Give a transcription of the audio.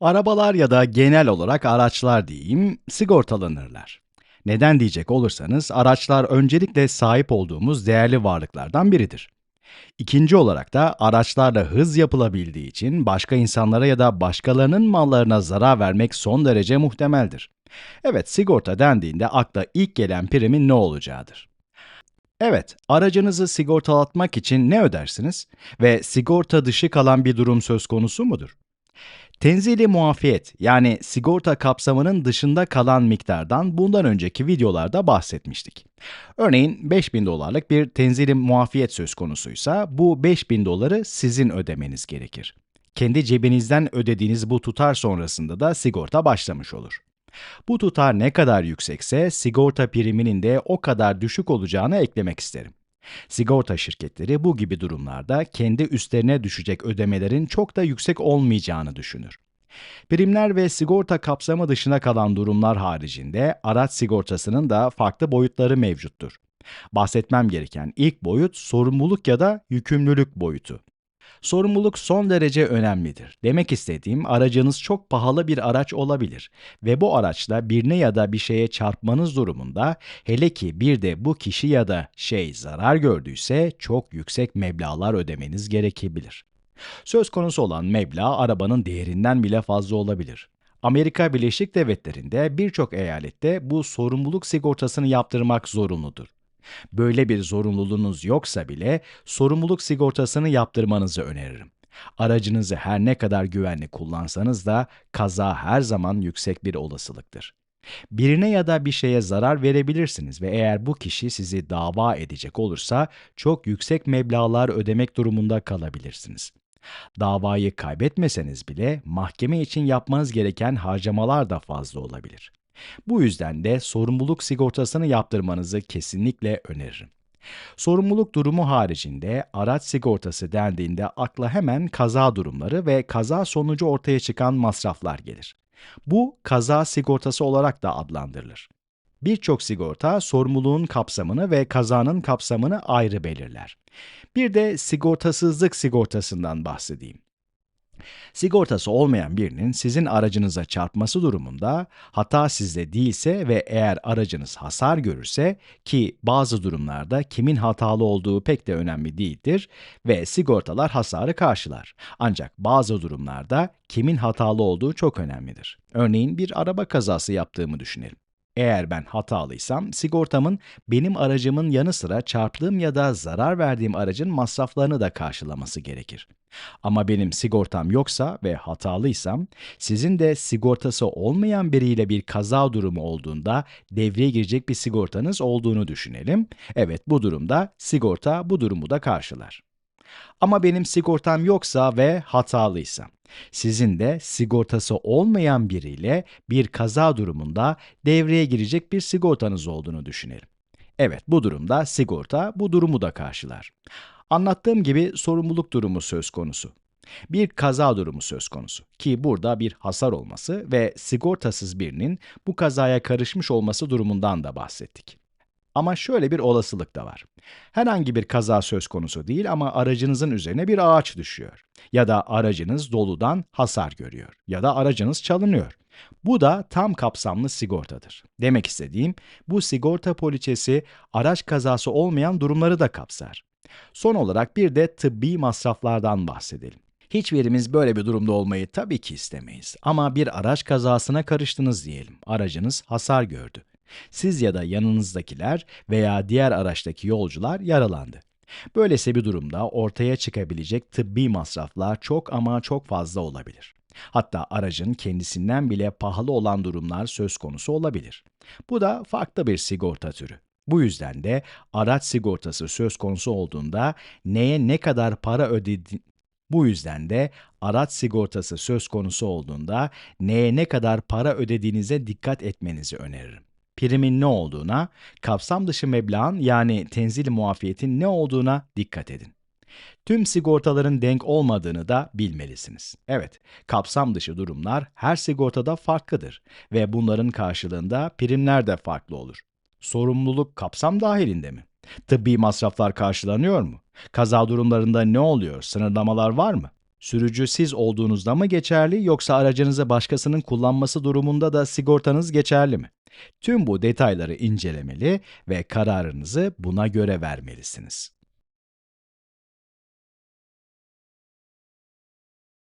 Arabalar ya da genel olarak araçlar diyeyim, sigortalanırlar. Neden diyecek olursanız, araçlar öncelikle sahip olduğumuz değerli varlıklardan biridir. İkinci olarak da araçlarla hız yapılabildiği için başka insanlara ya da başkalarının mallarına zarar vermek son derece muhtemeldir. Evet, sigorta dendiğinde akla ilk gelen primin ne olacağıdır. Evet, aracınızı sigortalatmak için ne ödersiniz? Ve sigorta dışı kalan bir durum söz konusu mudur? Tenzili muafiyet yani sigorta kapsamının dışında kalan miktardan bundan önceki videolarda bahsetmiştik. Örneğin 5000 dolarlık bir tenzili muafiyet söz konusuysa bu 5000 doları sizin ödemeniz gerekir. Kendi cebinizden ödediğiniz bu tutar sonrasında da sigorta başlamış olur. Bu tutar ne kadar yüksekse sigorta priminin de o kadar düşük olacağını eklemek isterim. Sigorta şirketleri bu gibi durumlarda kendi üstlerine düşecek ödemelerin çok da yüksek olmayacağını düşünür. Primler ve sigorta kapsamı dışına kalan durumlar haricinde araç sigortasının da farklı boyutları mevcuttur. Bahsetmem gereken ilk boyut sorumluluk ya da yükümlülük boyutu. Sorumluluk son derece önemlidir. Demek istediğim aracınız çok pahalı bir araç olabilir ve bu araçla birine ya da bir şeye çarpmanız durumunda hele ki bir de bu kişi ya da şey zarar gördüyse çok yüksek meblağlar ödemeniz gerekebilir. Söz konusu olan meblağ arabanın değerinden bile fazla olabilir. Amerika Birleşik Devletleri'nde birçok eyalette bu sorumluluk sigortasını yaptırmak zorunludur. Böyle bir zorunluluğunuz yoksa bile sorumluluk sigortasını yaptırmanızı öneririm. Aracınızı her ne kadar güvenli kullansanız da kaza her zaman yüksek bir olasılıktır. Birine ya da bir şeye zarar verebilirsiniz ve eğer bu kişi sizi dava edecek olursa çok yüksek meblağlar ödemek durumunda kalabilirsiniz. Davayı kaybetmeseniz bile mahkeme için yapmanız gereken harcamalar da fazla olabilir. Bu yüzden de sorumluluk sigortasını yaptırmanızı kesinlikle öneririm. Sorumluluk durumu haricinde araç sigortası dendiğinde akla hemen kaza durumları ve kaza sonucu ortaya çıkan masraflar gelir. Bu kaza sigortası olarak da adlandırılır. Birçok sigorta sorumluluğun kapsamını ve kazanın kapsamını ayrı belirler. Bir de sigortasızlık sigortasından bahsedeyim. Sigortası olmayan birinin sizin aracınıza çarpması durumunda hata sizde değilse ve eğer aracınız hasar görürse ki bazı durumlarda kimin hatalı olduğu pek de önemli değildir ve sigortalar hasarı karşılar. Ancak bazı durumlarda kimin hatalı olduğu çok önemlidir. Örneğin bir araba kazası yaptığımı düşünelim. Eğer ben hatalıysam sigortamın benim aracımın yanı sıra çarptığım ya da zarar verdiğim aracın masraflarını da karşılaması gerekir. Ama benim sigortam yoksa ve hatalıysam, sizin de sigortası olmayan biriyle bir kaza durumu olduğunda devreye girecek bir sigortanız olduğunu düşünelim. Evet bu durumda sigorta bu durumu da karşılar. Ama benim sigortam yoksa ve hatalıysam, sizin de sigortası olmayan biriyle bir kaza durumunda devreye girecek bir sigortanız olduğunu düşünelim. Evet, bu durumda sigorta bu durumu da karşılar. Anlattığım gibi sorumluluk durumu söz konusu. Bir kaza durumu söz konusu ki burada bir hasar olması ve sigortasız birinin bu kazaya karışmış olması durumundan da bahsettik. Ama şöyle bir olasılık da var. Herhangi bir kaza söz konusu değil ama aracınızın üzerine bir ağaç düşüyor. Ya da aracınız doludan hasar görüyor. Ya da aracınız çalınıyor. Bu da tam kapsamlı sigortadır. Demek istediğim bu sigorta poliçesi araç kazası olmayan durumları da kapsar. Son olarak bir de tıbbi masraflardan bahsedelim. Hiçbirimiz böyle bir durumda olmayı tabii ki istemeyiz. Ama bir araç kazasına karıştınız diyelim. Aracınız hasar gördü. Siz ya da yanınızdakiler veya diğer araçtaki yolcular yaralandı. Böylesi bir durumda ortaya çıkabilecek tıbbi masraflar çok ama çok fazla olabilir. Hatta aracın kendisinden bile pahalı olan durumlar söz konusu olabilir. Bu da farklı bir sigorta türü. Bu yüzden de araç sigortası söz konusu olduğunda neye ne kadar para ödedi bu yüzden de araç sigortası söz konusu olduğunda neye ne kadar para ödediğinize dikkat etmenizi öneririm primin ne olduğuna, kapsam dışı meblağın yani tenzil muafiyetin ne olduğuna dikkat edin. Tüm sigortaların denk olmadığını da bilmelisiniz. Evet, kapsam dışı durumlar her sigortada farklıdır ve bunların karşılığında primler de farklı olur. Sorumluluk kapsam dahilinde mi? Tıbbi masraflar karşılanıyor mu? Kaza durumlarında ne oluyor? Sınırlamalar var mı? Sürücü siz olduğunuzda mı geçerli yoksa aracınızı başkasının kullanması durumunda da sigortanız geçerli mi? Tüm bu detayları incelemeli ve kararınızı buna göre vermelisiniz.